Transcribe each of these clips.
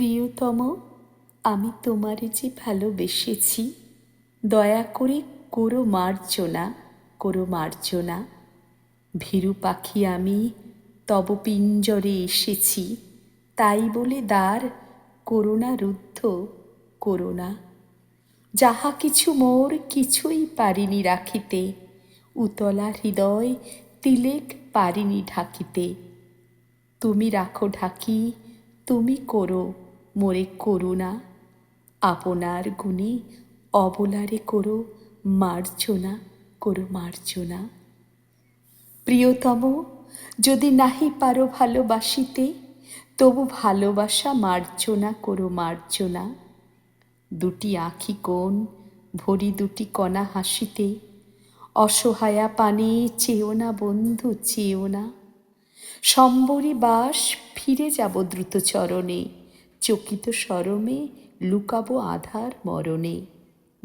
প্রিয়তম, আমি তোমারে যে ভালোবেসেছি, দয়া করে করো মার্জনা করো মার্জনা। ভীরু পাখি আমি, তব পিঞ্জরে এসেছি, তাই বলে দ্বার করোনা রুদ্ধ করোনা যাহা কিছু মোর কিছুই পারিনি রাখিতে, উতলা হৃদয় তিলেক পারিনি ঢাকিতে। তুমি রাখো ঢাকি, তুমি করো মোরে করুণা আপনার গুণে অবলারে করো মার্জনা করো মার্জনা প্রিয়তম, যদি নাহি পারো ভালোবাসিতে, তবু ভালোবাসা মার্জনা করো মার্জনা দুটি আখি কোণ, ভরি দুটি কণা হাসিতে, অসহায়া পানে চেয়েও না বন্ধু, চেও না। সম্বরী বাস, ফিরে যাব দ্রুত চরণে। চকিত সরমে লুকাবো আধার মরণে।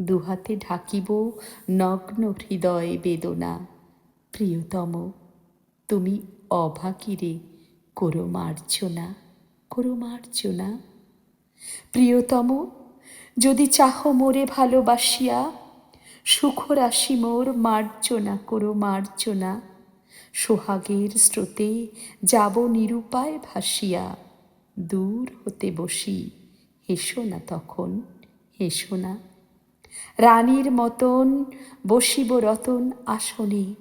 দুহাতে ঢাকিব নগ্ন হৃদয় বেদনা। প্রিয়তম, তুমি অভাগীরে করো মার্জনা করো মার্জনা। প্রিয়তম, যদি চাহ মোরে ভালোবাসিয়া সুখ রাশি মোর মার্জনা, করো মার্জনা। সোহাগের স্রোতে যাব নিরুপায় ভাসিয়া। দূর হতে বসি। হেসো না তখন হেসো না। রানীর মতন বসিব রতন আসনে,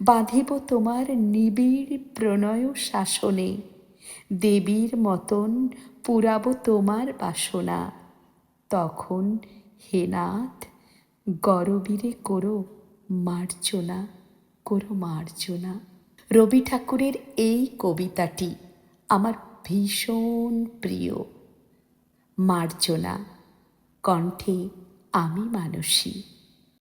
বাঁধিব তোমার নিবিড় প্রণয় শাসনে। দেবীর মতন পুরাব তোমার বাসনা। তখন হে নাথ, গরবীরে করো মার্জনা করো মার্জনা। রবি ঠাকুরের এই কবিতাটি আমার ভীষণ প্রিয়। মার্জনা কণ্ঠে আমি মানসী।